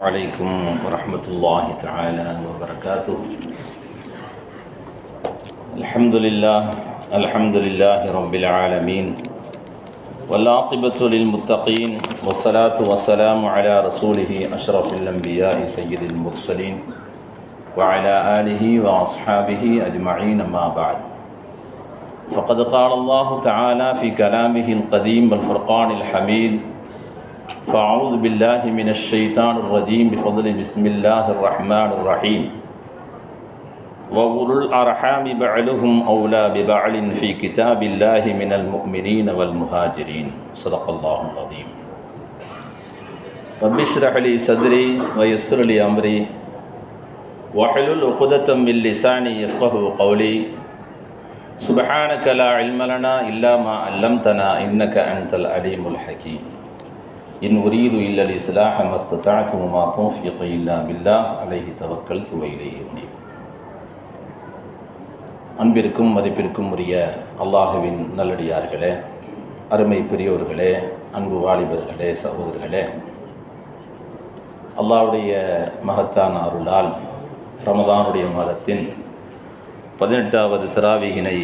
عليكم ورحمة الله تعالى وبركاته. الحمد لله الحمد لله رب العالمين والعاقبة للمتقين والصلاة والسلام على رسوله أشرف الأنبياء سيد المرسلين وعلى آله وأصحابه أجمعين ما بعد. فقد قال الله تعالى في كلامه القديم والفرقان الحميد فأعوذ بالله من الشيطان الرجيم بفضل بسم الله الرحمن الرحيم. وأولو الأرحام بعلهم أولى ببعل في كتاب الله من المؤمنين والمهاجرين. صدق الله العظيم. رب اشرح لي صدري ويسر لي أمري. واحلل عقدة من لساني يفقه قولي. سبحانك لا علم لنا إلا ما علمتنا إنك أنت العليم الحكيم. إن أريد إلا الإصلاح ما استطعت وما توفيقي إلا بالله عليه توكلت وإليه أنيب அன்பிற்கும் மதிப்பிற்கும் உரிய அல்லாஹுவின் நல்லடியார்களே அருமை பெரியோர்களே அன்பு வாலிபர்களே சகோதரர்களே அல்லாஹ்வுடைய மகத்தான அருளால் ரமதானுடைய மாதத்தின் பதினெட்டாவது திராவிகினை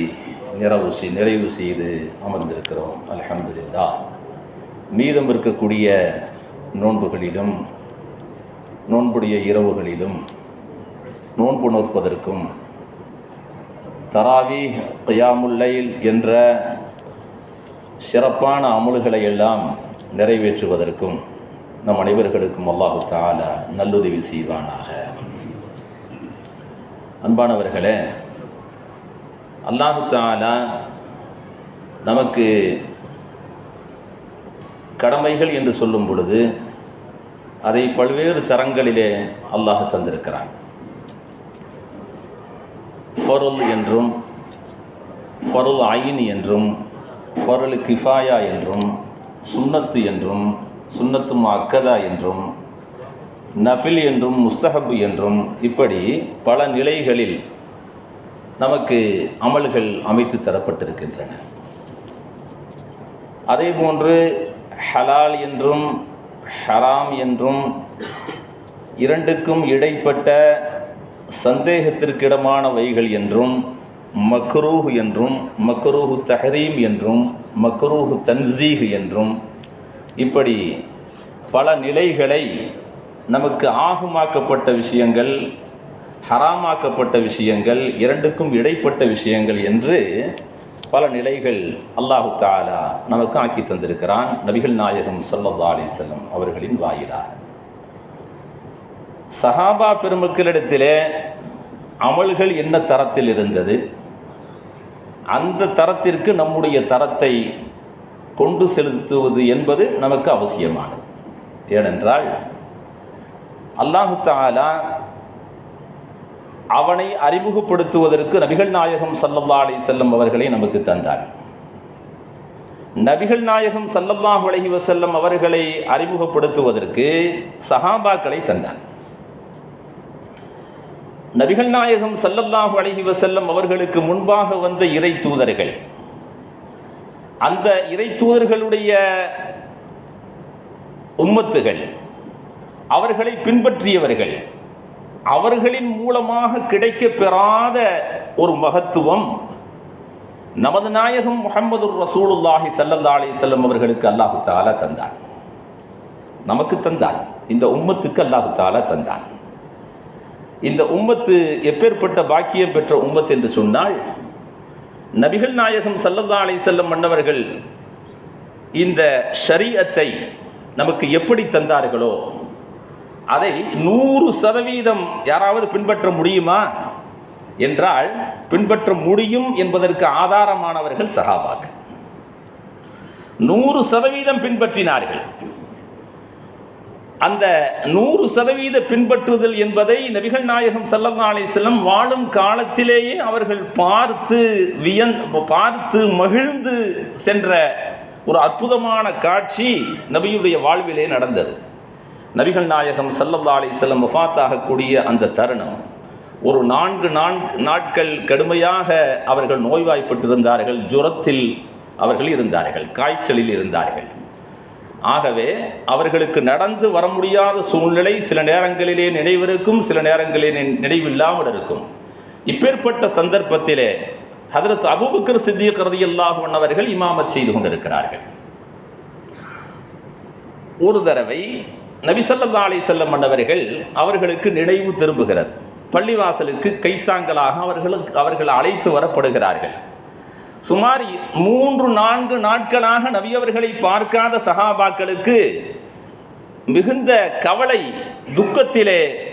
நிறைவு செய் நிறைவு செய்து அமர்ந்திருக்கிறோம் அல்ஹம்துலில்லா மீதம் இருக்கக்கூடிய நோன்புகளிலும் நோன்புடைய இரவுகளிலும் நோன்பு நோற்பதற்கும் தராவி கயாமுல்லைல் என்ற சிறப்பான அமல்களை எல்லாம் நிறைவேற்றுவதற்கும் நம் அனைவர்களுக்கும் அல்லாஹு தாலா நல்லுதவி செய்வானாக. அன்பானவர்களே அல்லாஹு தாலா நமக்கு கடமைகள் என்று சொல்லும் பொழுது அதை பல்வேறு தரங்களிலே அல்லாஹ் தந்திருக்கிறான். ஃபருல் என்றும் ஃபருல் ஐன் என்றும் ஃபருல் கிஃபாயா என்றும் சுன்னத்து என்றும் சுன்னத்து அக்கதா என்றும் நஃபில் என்றும் முஸ்தஹபு என்றும் இப்படி பல நிலைகளில் நமக்கு அமல்கள் அமைத்து தரப்பட்டிருக்கின்றன. அதே போன்று ஹலால் என்றும் ஹராம் என்றும் இரண்டுக்கும் இடைப்பட்ட சந்தேகத்திற்கிடமானவைகள் என்றும் மக்ரூஹ் என்றும் மக்ரூஹு தஹரீம் என்றும் மக்ரூஹு தன்சீஹ் என்றும் இப்படி பல நிலைகளை நமக்கு ஆகுமாக்கப்பட்ட விஷயங்கள் ஹராமாக்கப்பட்ட விஷயங்கள் இரண்டுக்கும் இடைப்பட்ட விஷயங்கள் என்று பல நிலைகள் அல்லாஹு தாலா நமக்கு ஆக்கி தந்திருக்கிறான். நபிகள் நாயகம் சல்லல்லா அலிசல்லம் அவர்களின் வாயிலாக. சஹாபா பெருமக்களிடத்திலே அமல்கள் என்ன தரத்தில் இருந்தது? அந்த தரத்திற்கு நம்முடைய தரத்தை கொண்டு செலுத்துவது என்பது நமக்கு அவசியமானது. ஏனென்றால் அல்லாஹு தாலா அவனை அறிமுகப்படுத்துவதற்கு நபிகள் நாயகம் சல்லல்லா அலி செல்லம் அவர்களை நமக்கு தந்தார். நபிகள் நாயகம் சல்லல்லாஹ் அலஹி வசல்லம் அவர்களை அறிமுகப்படுத்துவதற்கு சஹாபாக்களை தந்தார். நபிகள் நாயகம் சல்லல்லாஹு அலஹி வசல்லம் அவர்களுக்கு முன்பாக வந்த இறை தூதர்கள். அந்த இறை தூதர்களுடைய உம்மத்துகள் அவர்களை பின்பற்றியவர்கள் அவர்களின் மூலமாக கிடைக்க பெறாத ஒரு மகத்துவம் நமது நாயகம் முகமது ரசூலுல்லாஹி சல்லல்லா அலி செல்லம் அவர்களுக்கு அல்லாஹு தாலா தந்தான். நமக்கு தந்தான். இந்த உம்மத்துக்கு அல்லாஹு தாலா தந்தான். இந்த உம்மத்து எப்பேற்பட்ட பாக்கியம் பெற்ற உம்மத் என்று சொன்னால் நபிகள் நாயகம் சல்லல்லா அலி செல்லம் மன்னவர்கள் இந்த ஷரீஅத்தை நமக்கு எப்படி தந்தார்களோ அதை நூறு சதவீதம் யாராவது பின்பற்ற முடியுமா? என்றால் பின்பற்ற முடியும் என்பதற்கு ஆதாரமானவர்கள் சகாபாக்கள். நூறு சதவீதம் பின்பற்றினார்கள். அந்த நூறு சதவீத பின்பற்றுதல் என்பதை நபிகள் நாயகம் சல்லல்லா அலிஸ்லம் வாழும் காலத்திலேயே அவர்கள் பார்த்து வியந் பார்த்து மகிழ்ந்து சென்ற ஒரு அற்புதமான காட்சி நபியுடைய வாழ்விலே நடந்தது. நபிகள் நாயகம் சல்லல்லா அலிஸ்லம் வஃத்தாகக்கூடிய அந்த தருணம் ஒரு நான்கு நான்கு நாட்கள் கடுமையாக அவர்கள் நோய்வாய்ப்பட்டிருந்தார்கள் ஜுரத்தில் அவர்கள் இருந்தார்கள் காய்ச்சலில் இருந்தார்கள். ஆகவே அவர்களுக்கு நடந்து வர முடியாத சூழ்நிலை சில நேரங்களிலே நினைவிருக்கும் சில நேரங்களிலே நினைவில்லாமல் இருக்கும். இப்பேற்பட்ட சந்தர்ப்பத்திலே ஹதரத் அபுபக்கர் சித்திய ரதியல்லாஹு அவர்கள் இமாமத் செய்து கொண்டிருக்கிறார்கள். ஒரு தடவை நபிசல்லா அலி செல்லம் மன்னவர்கள் அவர்களுக்கு நினைவு திரும்புகிறது. பள்ளிவாசலுக்கு கைத்தாங்கலாக அவர்களுக்கு அவர்கள் அழைத்து வரப்படுகிறார்கள். சுமார் மூன்று நான்கு நாட்களாக நபியவர்களை பார்க்காத சகாபாக்களுக்கு மிகுந்த கவலை துக்கத்திலே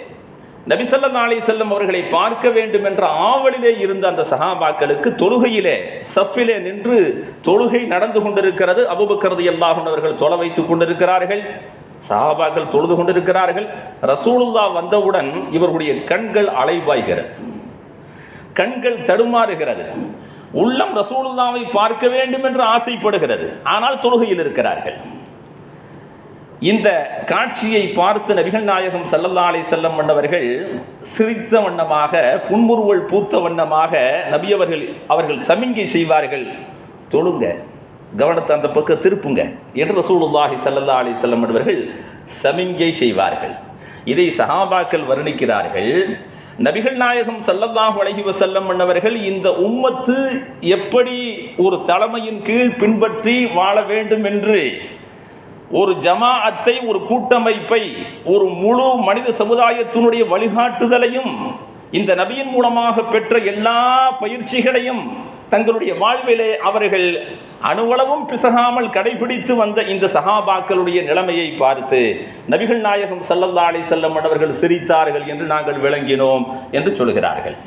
நபிசல்லா அலி செல்லம் அவர்களை பார்க்க வேண்டும் என்ற ஆவலிலே இருந்த அந்த சகாபாக்களுக்கு தொழுகையிலே சஃபிலே நின்று தொழுகை நடந்து கொண்டிருக்கிறது. அபுபக்கரது எல்லாகும் அவர்கள் தொலை வைத்துக் கொண்டிருக்கிறார்கள். சஹாபாக்கள் தொழுது கொண்டிருக்கிறார்கள். ரசூலுல்லா வந்தவுடன் இவருடைய கண்கள் அலைபாய்கிறது. கண்கள் தடுமாறுகிறது. உள்ளம் ரசூலுல்லாவை பார்க்க வேண்டும் என்று ஆசைப்படுகிறது. ஆனால் தொழுகையில் இருக்கிறார்கள். இந்த காட்சியை பார்த்து நபிகள் நாயகம் சல்லல்லா அலை செல்லம் வண்ணவர்கள் சிரித்த வண்ணமாக புன்முறுவல் பூத்த வண்ணமாக நபியவர்கள் அவர்கள் சமிங்கை செய்வார்கள். தொழுங்க. கவனத்தை அந்த பக்கம் திருப்புங்க. என்று ரசூலுல்லாஹி சல்லல்லா அலி செல்லம் என்பவர்கள் சமிங்கை செய்வார்கள். இதை சஹாபாக்கள் வர்ணிக்கிறார்கள். நபிகள் நாயகம் சல்லல்லாஹு அலஹி வசல்லம் என்பவர்கள் இந்த உம்மத்து எப்படி ஒரு தலைமையின் கீழ் பின்பற்றி வாழ வேண்டும் என்று ஒரு ஜமாஅத்தை ஒரு கூட்டமைப்பை ஒரு முழு மனித சமுதாயத்தினுடைய வழிகாட்டுதலையும் இந்த நபியின் மூலமாக பெற்ற எல்லா பயிற்சிகளையும் தங்களுடைய வாழ்விலே அவர்கள் அணுவளவும் பிசகாமல் கடைபிடித்து வந்த இந்த சகாபாக்களுடைய நிலைமையை பார்த்து நபிகள் நாயகம் சல்லல்லா அலி செல்லம் அவர்கள் சிரித்தார்கள் என்று நாங்கள் விளங்கினோம் என்று சொல்கிறார்கள்.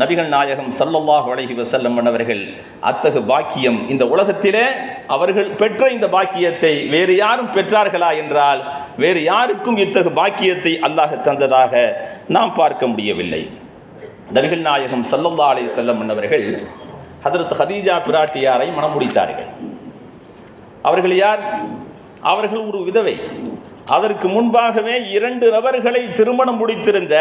நபிகள் நாயகம் சல்லல்லாஹ் அலைஹி வசல்லம் அவர்கள் அத்தகு பாக்கியம் இந்த உலகத்திலே அவர்கள் பெற்ற இந்த பாக்கியத்தை வேறு யாரும் பெற்றார்களா என்றால் வேறு யாருக்கும் இத்தகு பாக்கியத்தை அல்லாஹ் தந்ததாக நாம் பார்க்க முடியவில்லை. நபிகள் நாயகம் சல்லல்லா அலி செல்லம் என்பவர்கள் ஹதரத் ஹதீஜா பிராட்டியாரை மனம் முடித்தார்கள் அவர்கள் யார்? அவர்கள் ஒரு விதவை. அதற்கு முன்பாகவே இரண்டு நபர்களை திருமணம் முடித்திருந்த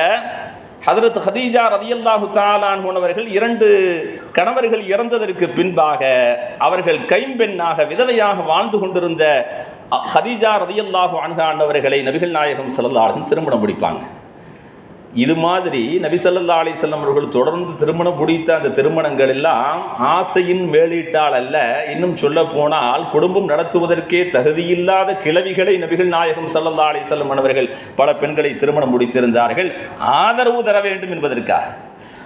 ஹதரத் ஹதீஜா ரதியல்லாஹு தாலான் போனவர்கள் இரண்டு கணவர்கள் இறந்ததற்கு பின்பாக அவர்கள் கைம்பெண்ணாக விதவையாக வாழ்ந்து கொண்டிருந்த ஹதீஜா ரதியல்லாஹு அணுகாண்டவர்களை நபிகள் நாயகம் செல்லல்லாலும் திருமணம் முடிப்பாங்க. இது மாதிரி நபிசல்லா அலி செல்லம் அவர்கள் தொடர்ந்து திருமணம் முடித்த அந்த திருமணங்கள் எல்லாம் ஆசையின் மேலீட்டால் அல்ல. இன்னும் சொல்ல போனால் குடும்பம் நடத்துவதற்கே தகுதியில்லாத கிளவிகளை நபிகள் நாயகம் சல்லல்லா அலி செல்லம் அவர்கள் பல பெண்களை திருமணம் முடித்திருந்தார்கள். ஆதரவு தர வேண்டும் என்பதற்காக.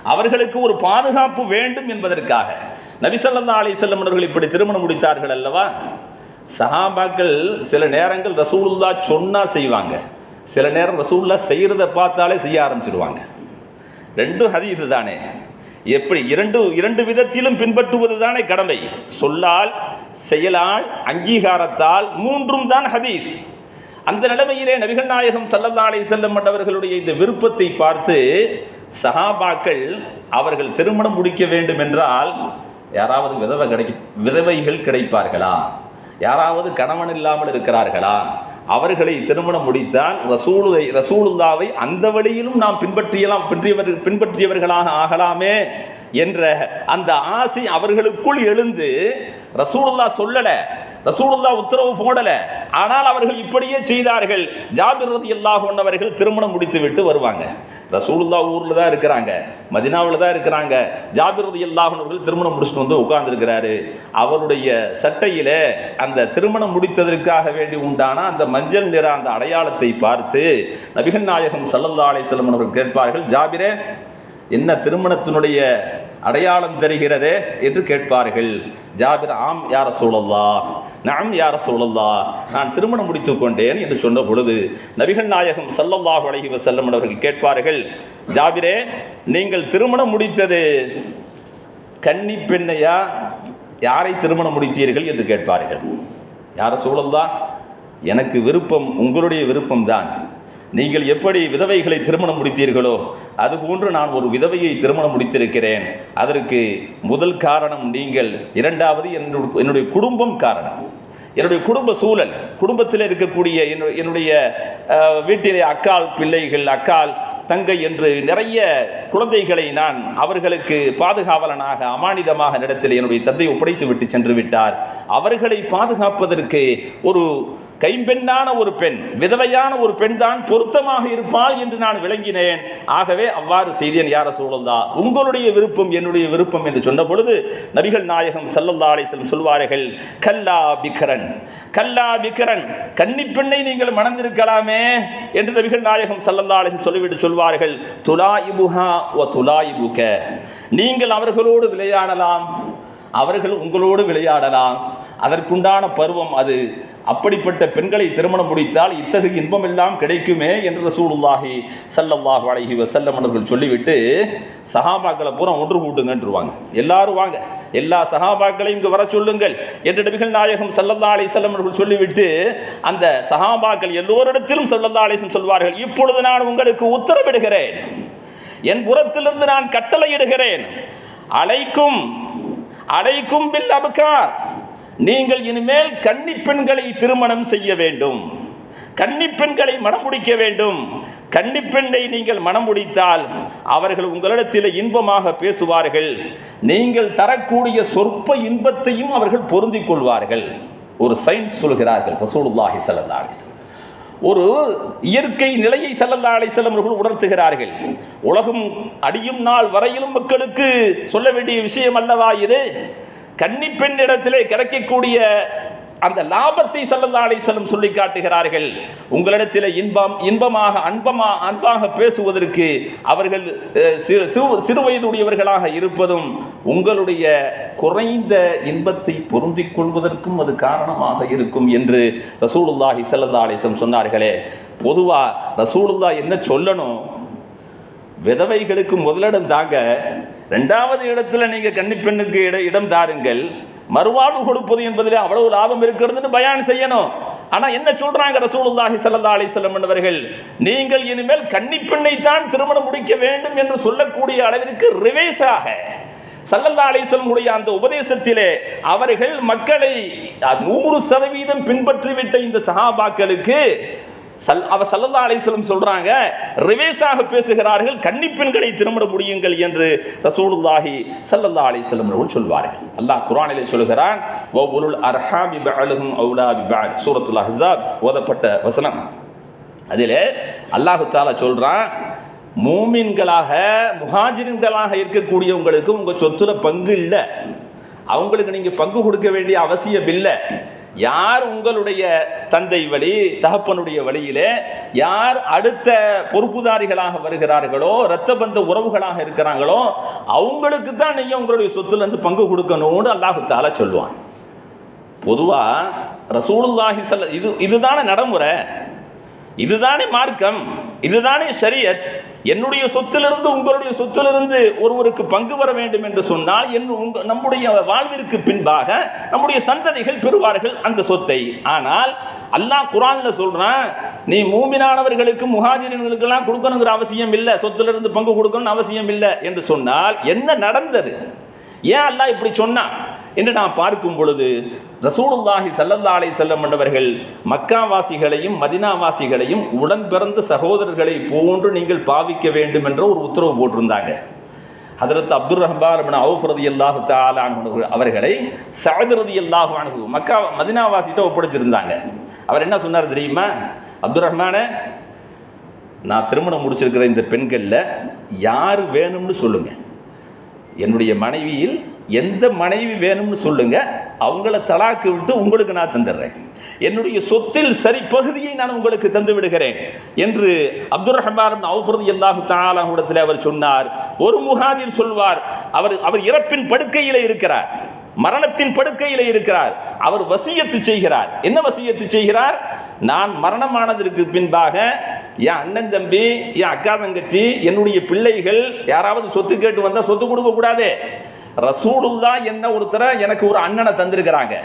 அவர்களுக்கு ஒரு பாதுகாப்பு வேண்டும் என்பதற்காக. நபிசல்லா அலி செல்லம் அவர்கள் இப்படி திருமணம் முடித்தார்கள் அல்லவா? சஹாபாக்கள் சில நேரங்கள் ரசூலுல்லா சொன்னா செய்வாங்க. சில நேரம் ரசூல்லா செய்கிறத பார்த்தாலே செய்ய ஆரம்பிச்சிடுவாங்க ரெண்டும் ஹதீஸ் தானே. எப்படி இரண்டு இரண்டு விதத்திலும் பின்பற்றுவது தானே கடமை. சொல்லால் செயலால் அங்கீகாரத்தால் மூன்றும் தான் ஹதீஸ். அந்த நிலைமையிலே நபிகள் நாயகம் சல்லல்லா அலை செல்லம் இந்த விருப்பத்தை பார்த்து சஹாபாக்கள் அவர்கள் திருமணம் முடிக்க வேண்டும் என்றால் யாராவது விதவை கிடைக்க விதவைகள் கிடைப்பார்களா? யாராவது கணவன் இல்லாமல் இருக்கிறார்களா? அவர்களை திருமணம் முடித்தால் ரசூலுதை ரசூலுல்லாவை அந்த வழியிலும் நாம் பின்பற்றியலாம் பின்பற்றியவர் பின்பற்றியவர்களாக ஆகலாமே என்ற அந்த ஆசை அவர்களுக்குள் எழுந்து ரசூலுல்லா சொல்லலை. ரசூலுல்லா உத்தரவு போடல. ஆனால் அவர்கள் இப்படியே செய்தார்கள். ஜாபிர் ரதி அல்லாஹ் அவர்கள் திருமணம் முடித்து விட்டு வருவாங்க. ரசூலுல்லா ஊரில் தான் இருக்கிறாங்க. மதினாவில் தான் இருக்கிறாங்க. ஜாபிர் ரதி அல்லாஹ் அவர்கள் திருமணம் முடிச்சுட்டு வந்து உட்கார்ந்துருக்கிறாரு. அவருடைய சட்டையில் அந்த திருமணம் முடித்ததற்காக வேண்டி உண்டான அந்த மஞ்சள் நிற அந்த அடையாளத்தை பார்த்து நபிகள் நாயகம் சல்லல்லா அலிஸ்லம் அவர்கள் கேட்பார்கள் ஜாபிரே என்ன திருமணத்தினுடைய அடையாளம் தெரிகிறதே என்று கேட்பார்கள். ஜாபிர் ஆம் யார சூழல்லா நாம் யார சூழல்லா நான் திருமணம் முடித்து கொண்டேன் என்று சொன்ன பொழுது நபிகள் நாயகம் சல்லல்லாஹு அலைஹி வஸல்லம் அவர்கள் கேட்பார்கள் ஜாபிரே நீங்கள் திருமணம் முடித்தது கன்னி பெண்ணையா? யாரை திருமணம் முடித்தீர்கள்? என்று கேட்பார்கள். யார சூழல்லா எனக்கு விருப்பம் உங்களுடைய விருப்பம்தான். நீங்கள் எப்படி விதவைகளை திருமணம் முடித்தீர்களோ அதுபோன்று நான் ஒரு விதவையை திருமணம் முடித்திருக்கிறேன். அதற்கு முதல் காரணம் நீங்கள் இரண்டாவது என்னுடைய என்னுடைய குடும்பம் காரணம். என்னுடைய குடும்ப சூழல் குடும்பத்தில் இருக்கக்கூடிய என்னுடைய என்னுடைய வீட்டிலே அக்கால் பிள்ளைகள் அக்கால் தங்கை என்று நிறைய குழந்தைகளை நான் அவர்களுக்கு பாதுகாவலனாக அமானிதமாக இடத்தில் என்னுடைய தந்தை ஒப்படைத்து விட்டு சென்று விட்டார். அவர்களை பாதுகாப்பதற்கு ஒரு கைம்பெண்ணான ஒரு பெண் விதவையான ஒரு பெண் தான் பொருத்தமாக இருப்பாள் என்று நான் விளங்கினேன். ஆகவே அவ்வாறு செய்தேன் யார சூழல்தா உங்களுடைய விருப்பம் என்னுடைய விருப்பம் என்று சொன்ன பொழுது நபிகள் நாயகம் சல்லல்லா அலிஸ்லம் சொல்வார்கள் கல்லா பிக்கரன் கல்லா பிக்கரன் கன்னி பெண்ணை நீங்கள் மணந்திருக்கலாமே என்று நபிகள் நாயகம் சல்லல்லா அலிஸ்லம் சொல்லிவிட்டு சொல்வார்கள் துலா இபுஹா ஓ துலா இபுக நீங்கள் அவர்களோடு விளையாடலாம் அவர்கள் உங்களோடு விளையாடலாம். அதற்குண்டான பருவம் அது. அப்படிப்பட்ட பெண்களை திருமணம் முடித்தால் இத்தகு இன்பம் எல்லாம் கிடைக்குமே என்று ரசூலுல்லாஹி சல்லல்லாஹ் அலைஹி வசல்லம் அவர்கள் சொல்லிவிட்டு சஹாபாக்களை பூரா ஒன்று கூட்டுங்கன்றுவாங்க. எல்லாரும் வாங்க எல்லா சஹாபாக்களையும் இங்கு வர சொல்லுங்கள் என்று நபிகள் நாயகம் சல்லல்லா அலி வஸல்லம் அவர்கள் சொல்லிவிட்டு அந்த சஹாபாக்கள் எல்லோரிடத்திலும் சல்லல்லா அலிசம் சொல்வார்கள் இப்பொழுது நான் உங்களுக்கு உத்தரவிடுகிறேன். என் புறத்திலிருந்து நான் கட்டளையிடுகிறேன். அலைக்கும் அழைக்கும் பில் அபுக்கார் நீங்கள் இனிமேல் கன்னி பெண்களை திருமணம் செய்ய வேண்டும். கன்னி பெண்களை மனம் முடிக்க வேண்டும். கன்னி பெண்ணை நீங்கள் மனம் முடித்தால் அவர்கள் உங்களிடத்தில் இன்பமாக பேசுவார்கள். நீங்கள் தரக்கூடிய சொற்ப இன்பத்தையும் அவர்கள் பொருந்திக் கொள்வார்கள். ஒரு சயின்ஸ் சொல்கிறார்கள் ரசூலுல்லாஹி ஸல்லல்லாஹு ஒரு இயற்கை நிலையை சல்லல்லா அலிசல்லம் அவர்கள் உணர்த்துகிறார்கள். உலகம் அடியும் நாள் வரையிலும் மக்களுக்கு சொல்ல வேண்டிய விஷயம் அல்லவா இது? கன்னிப்பெண்ணிடத்திலே கிடைக்கக்கூடிய அந்த லாபத்தை சல்லல்லா அலிசல்லம் சொல்லி காட்டுகிறார்கள். உங்களிடத்தில் இன்பம் இன்பமாக அன்பமா அன்பாக பேசுவதற்கு அவர்கள் சிறு சிறு- வயதுடையவர்களாக இருப்பதும் உங்களுடைய குறைந்த இன்பத்தை பொருந்திக் கொள்வதற்கும் அது காரணமாக இருக்கும் என்று ரசூலுல்லாஹி ஸல்லல்லாஹு அலிசம் சொன்னார்களே. பொதுவாக ரசூலுல்லா என்ன சொல்லணும்? விதவைகளுக்கு முதலிடம் தாங்க ரெண்டாவது இடத்துல நீங்கள் கன்னிப்பெண்ணுக்கு இட இடம் தாருங்கள். மறுவாழ்வு கொடுப்பது என்பதில் அவ்வளவு லாபம் இருக்கிறதுன்னு பயான் செய்யணும். ஆனால் என்ன சொல்கிறாங்க ரசூலுல்லாஹி சல்லா அலைஹி வஸல்லம் என்பவர்கள்? நீங்கள் இனிமேல் கன்னிப்பெண்ணை தான் திருமணம் முடிக்க வேண்டும் என்று சொல்லக்கூடிய அளவிற்கு ரிவேஸாக சல்லல்லா அலிஸ்லமுடைய அந்த உபதேசத்திலே அவர்கள் மக்களை நூறு சதவீதம் பின்பற்றிவிட்ட இந்த சஹாபாக்களுக்கு சல் அவ சல்லல்லா அலிஸ்லம் சொல்கிறாங்க ரிவேஸாக பேசுகிறார்கள் கன்னிப்பெண்களை திருமண முடியுங்கள் என்று ரசூலுல்லாஹி சல்லல்லா அலிஸ்லம் அவர்கள் சொல்வார்கள். அல்லாஹ் குரானிலே சொல்கிறான் வஉலுல் அர்ஹாமி பஅலுஹும் அவுலா பிபஅல் சூரத்துல்லா ஹிசாப் ஓதப்பட்ட வசனம். அதில் அல்லாஹு தாலா சொல்கிறான் மூமின்களாக முஹாஜின்களாக இருக்கக்கூடியவங்களுக்கு உங்கள் சொத்துல பங்கு இல்லை. அவங்களுக்கு நீங்கள் பங்கு கொடுக்க வேண்டிய அவசியம் இல்லை. யார் உங்களுடைய தந்தை வழி தகப்பனுடைய வழியிலே யார் அடுத்த பொறுப்புதாரிகளாக வருகிறார்களோ இரத்த பந்த உறவுகளாக இருக்கிறாங்களோ அவங்களுக்கு தான் நீங்கள் உங்களுடைய சொத்துலேருந்து பங்கு கொடுக்கணும்னு அல்லாஹுத்தால சொல்லுவான். பொதுவாக ரசூலுல்லாஹி ஸல்ல இது இதுதான நடைமுறை. இதுதானே மார்க்கம் இதுதானே ஷரியத். என்னுடைய சொத்திலிருந்து உங்களுடைய சொத்திலிருந்து ஒருவருக்கு பங்கு வர வேண்டும் என்று சொன்னால் என் உங்க நம்முடைய வாழ்விற்கு பின்பாக நம்முடைய சந்ததிகள் பெறுவார்கள் அந்த சொத்தை. ஆனால் அல்லாஹ் குரான்ல சொல்றான் நீ மூமினானவர்களுக்கு முஹாஜிர்களுக்கெல்லாம் கொடுக்கணுங்கிற அவசியம் இல்லை சொத்திலிருந்து பங்கு கொடுக்கணும்னு அவசியம் இல்லை என்று சொன்னால் என்ன நடந்தது? ஏன் அல்லாஹ் இப்படி சொன்னான்? என்று நான் பார்க்கும் பொழுது ரசூலுல்லாஹி சல்லல்லா அலை செல்லம் என்றவர்கள் மக்காவாசிகளையும் மதினாவாசிகளையும் உடன் பிறந்த சகோதரர்களை போன்று நீங்கள் பாவிக்க வேண்டும் என்ற ஒரு உத்தரவு போட்டிருந்தாங்க. ஹதரத் அப்துல் ரஹ்பான் இப்னு அவுஃப் ரலியல்லாஹு தஆலா அன்ஹு அவர்களை சஅத் ரலியல்லாஹு அணுகு மக்கா மதினாவாசிட்ட ஒப்படைச்சிருந்தாங்க. அவர் என்ன சொன்னார் தெரியுமா? அப்துல் ரஹ்மானே நான் திருமணம் முடிச்சிருக்கிற இந்த பெண்களில் யார் வேணும்னு சொல்லுங்கள் என்னுடைய மனைவியில் எந்த மனைவி வேணும்னு சொல்லுங்க அவங்கள தலாக்கு விட்டு உங்களுக்கு நான் தந்துடுறேன். என்னுடைய சொத்தில் சரி பகுதியை நான் உங்களுக்கு தந்து விடுகிறேன் என்று அப்துல் ரஹ்மான் அவுஃபரது அல்லாஹு தாலாஹுடத்தில் அவர் சொன்னார். ஒரு முகாதிர் சொல்வார் அவர் அவர் இறப்பின் படுக்கையில் இருக்கிறார் மரணத்தின் படுக்கையில் இருக்கிறார் அவர் வசியத்து செய்கிறார். என்ன வசியத்து செய்கிறார்? நான் மரணமானதற்கு பின்பாக என் அண்ணன் தம்பி என் அக்கா தங்கச்சி என்னுடைய பிள்ளைகள் யாராவது சொத்து கேட்டு வந்தால் சொத்து கொடுக்கக்கூடாது ரசூலுல்லா என்ன ஒருத்தரை எனக்கு ஒரு அண்ணனை தந்திருக்கிறாங்க.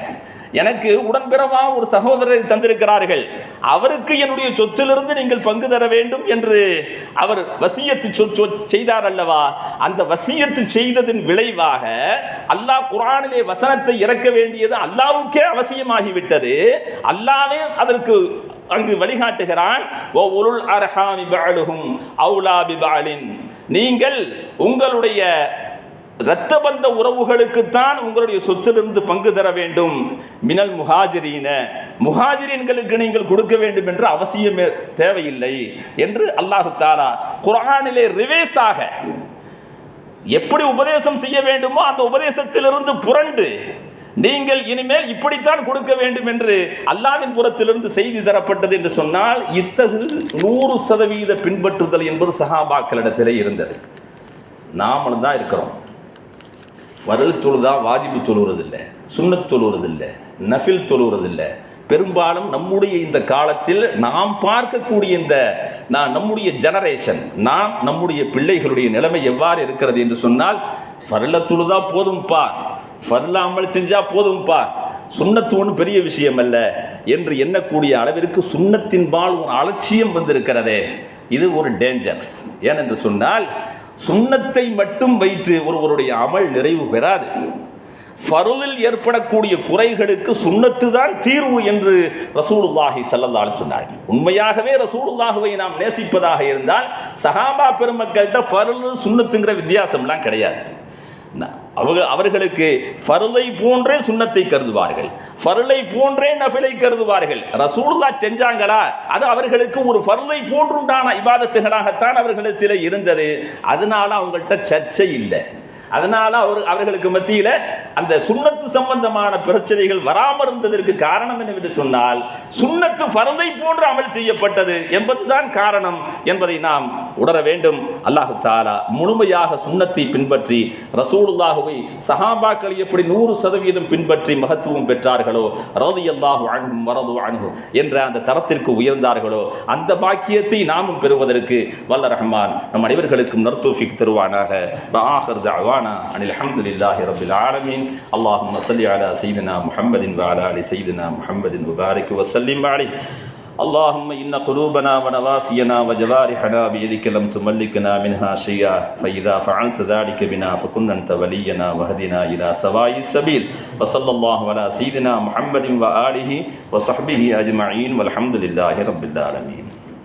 எனக்கு உடன்பிறவா ஒரு சகோதரரை தந்திருக்கிறார்கள். அவருக்கு என்னுடைய சொத்திலிருந்து நீங்கள் பங்கு தர வேண்டும் என்று அவர் வசியத்து சொ- செய்தார் அல்லவா? அந்த வசியத்து செய்ததின் விளைவாக அல்லாஹ் குரானிலே வசனத்தை இறக்க வேண்டியது அல்லாவுக்கே அவசியமாகிவிட்டது. அல்லாவே அதற்கு அங்கு வழிகாட்டுகிறான். ஓ உருள் அரஹாமி பஅலுஹும் அவுலா பிபாலின் நீங்கள் உங்களுடைய இரத்த பந்த உறவுகளுக்குத்தான் உங்களுடைய சொத்திலிருந்து பங்கு தர வேண்டும். மினல் முஹாஜிரீன. முஹாஜிரீன்களுக்கு நீங்கள் கொடுக்க வேண்டும் என்ற அவசியமே தேவையில்லை என்று அல்லாஹு தாலா குரானிலே ரிவேஸாக எப்படி உபதேசம் செய்ய வேண்டுமோ அந்த உபதேசத்திலிருந்து புரண்டு நீங்கள் இனிமேல் இப்படித்தான் கொடுக்க வேண்டும் என்று அல்லாவின் புறத்திலிருந்து செய்தி தரப்பட்டது என்று சொன்னால் இத்தகு நூறு சதவீத பின்பற்றுதல் என்பது சஹாபாக்களிடத்திலே இருந்தது. நாமளும் தான் இருக்கிறோம். வரல் தொழுதா வாஜிபு தொழுவதில்லை சுண்ணத் தொழுவுறதில்லை நஃபில் தொழுவதில்லை பெரும்பாலும் நம்முடைய இந்த காலத்தில் நாம் பார்க்கக்கூடிய இந்த நான் நம்முடைய ஜெனரேஷன் நாம் நம்முடைய பிள்ளைகளுடைய நிலைமை எவ்வாறு இருக்கிறது என்று சொன்னால் ஃபர்ல தொழுதா போதும்பா ஃபர்ல அமல் செஞ்சா போதும்பா சுண்ணத்து ஒன்றும் பெரிய விஷயம் அல்ல என்று எண்ணக்கூடிய அளவிற்கு சுண்ணத்தின் பால் ஒரு அலட்சியம் வந்திருக்கிறதே. இது ஒரு டேஞ்சர்ஸ் ஏனென்று சொன்னால் சுண்ணத்தை மட்டும் வைத்து ஒருவருடைய அமல் நிறைவு பெறாது. ஃபருளில் ஏற்படக்கூடிய குறைகளுக்கு சுண்ணத்து தான் தீர்வு என்று ரசூலுல்லாஹி ஸல்லல்லாஹு சொன்னார்கள். உண்மையாகவே ரசூலுல்லாஹுவை நாம் நேசிப்பதாக இருந்தால் சஹாபா பெருமக்கள்கிட்ட ஃபருள் சுண்ணத்துங்கிற வித்தியாசம்லாம் கிடையாது. அவர்கள் அவர்களுக்கு ஃபருளை போன்றே சுண்ணத்தை கருதுவார்கள். ஃபருளை போன்றே நஃபிலை கருதுவார்கள். ரசூலுல்லா செஞ்சாங்களா? அது அவர்களுக்கு ஒரு ஃபருளை போன்றுண்டான இபாதத்துகளாகத்தான் அவர்களிடத்தில் இருந்தது. அதனால அவங்கள்ட்ட சர்ச்சை இல்லை. அதனால அவர் அவர்களுக்கு மத்தியில் அந்த சுண்ணத்து சம்பந்தமான பிரச்சனைகள் வராமல் இருந்ததற்கு காரணம் என்னவென்று சொன்னால் சுண்ணத்து ஃபரதை போன்று அமல் செய்யப்பட்டது என்பதுதான் காரணம் என்பதை நாம் உணர வேண்டும். அல்லாஹு தாலா முழுமையாக சுண்ணத்தை பின்பற்றி ரசூலுல்லாஹுவை சஹாபாக்களை எப்படி நூறு சதவீதம் பின்பற்றி மகத்துவம் பெற்றார்களோ ரவுதி அல்லாஹு அணுகும் வரது அணுகும் என்ற அந்த தரத்திற்கு உயர்ந்தார்களோ அந்த பாக்கியத்தை நாமும் பெறுவதற்கு வல்ல ரஹ்மான் நம் அனைவர்களுக்கும் நர்தூஃபிக் தருவானாக. ஆஹர் தாவானா அனில் அஹமதுல்லாஹி ரபில் ஆலமீன். அல்லாஹும் சல்லி அலா சைதனா முஹம்மதின் வாலா அலி சைதனா முஹம்மதின் முபாரிக் வசல்லிம் அலி اللهم إن قلوبنا ونواسينا وجوارحنا بيدك لم تملكنا منها شيئا فإذا فعلت ذلك بنا فكن أنت ولينا وهدنا إلى سواء السبيل. وصلى الله على سيدنا محمد وآله وصحبه أجمعين والحمد لله رب العالمين.